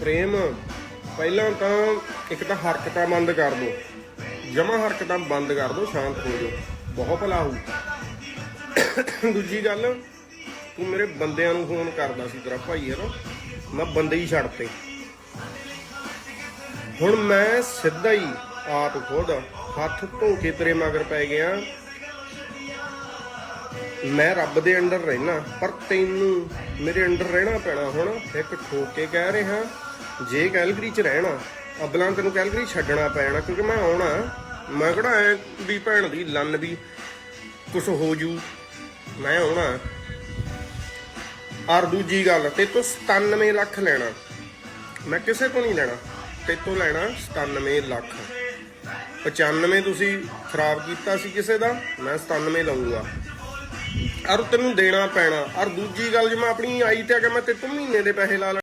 ਪ੍ਰੇਮ, ਪਹਿਲਾਂ ਤਾਂ ਇੱਕ ਤਾਂ ਹਰਕਤਾਂ ਬੰਦ ਕਰ ਦੋ। ਜਮਾ ਹਰਕਤਾਂ ਬੰਦ ਕਰ ਦੋ, ਸ਼ਾਂਤ ਹੋ ਜਾਓ। ਬਹੁਤ ਭਲਾ ਹੋਊ। ਦੂਜੀ ਗੱਲ, ਤੂੰ ਮੇਰੇ ਬੰਦਿਆਂ ਨੂੰ ਫੋਨ ਕਰਦਾ ਸੀ ਤੇਰਾ ਭਾਈ ਹੈ ਨਾ ਮੈਂ ਬੰਦੇ ਹੀ ਛੱਡਤੇ। ਹੁਣ ਮੈਂ ਸਿੱਧਾ ਹੀ ਆਪ ਖੁਦ ਹੱਥ ਧੋ ਕੇ ਤੇਰੇ ਮਗਰ ਪੈ ਗਿਆ। ਮੈਂ ਰੱਬ ਦੇ ਅੰਡਰ ਰਹਿਣਾ, ਪਰ ਤੈਨੂੰ ਮੇਰੇ ਅੰਡਰ ਰਹਿਣਾ ਪੈਣਾ ਹੁਣ। ਇੱਕ ਠੋਕ ਕੇ ਕਹਿ ਰਿਹਾ। ਜੇ ਕੈਲਗਰੀ ਚ ਰਹਿਣਾ, ਅਬਲਾਂ ਤੈਨੂੰ ਕੈਲਗਰੀ ਛੱਡਣਾ ਪੈਣਾ, ਕਿਉਂਕਿ ਮੈਂ ਆਉਣਾ, ਮੈਂ ਕਿਹੜਾ ਐ ਵੀ ਭੈਣ ਦੀ ਲੰਨ ਵੀ ਕੁਛ ਹੋ ਜੂ, ਮੈਂ ਆਉਣਾ। ਔਰ ਦੂਜੀ ਗੱਲ ਤੇ ਤੂੰ 97 ਲੱਖ ਲੈਣਾ। ਮੈਂ ਕਿਸੇ ਤੋਂ ਨਹੀਂ ਲੈਣਾ ਤੇ ਤੋਂ ਲੈਣਾ 97 ਲੱਖ। 95 ਤੁਸੀਂ ਖਰਾਬ ਕੀਤਾ ਸੀ ਕਿਸੇ ਦਾ, ਮੈਂ 97 ਲਵਾਂਗਾ ਔਰ ਤੈਨੂੰ ਦੇਣਾ ਪੈਣਾ। ਔਰ ਦੂਜੀ ਗੱਲ, ਜੇ ਮੈਂ ਆਪਣੀ ਆਈ ਤੇ ਆ ਕੇ ਮੈਂ ਤੇ ਤੂੰ ਮਹੀਨੇ ਦੇ ਪੈਸੇ ਲਾ ਲੈਣੇ।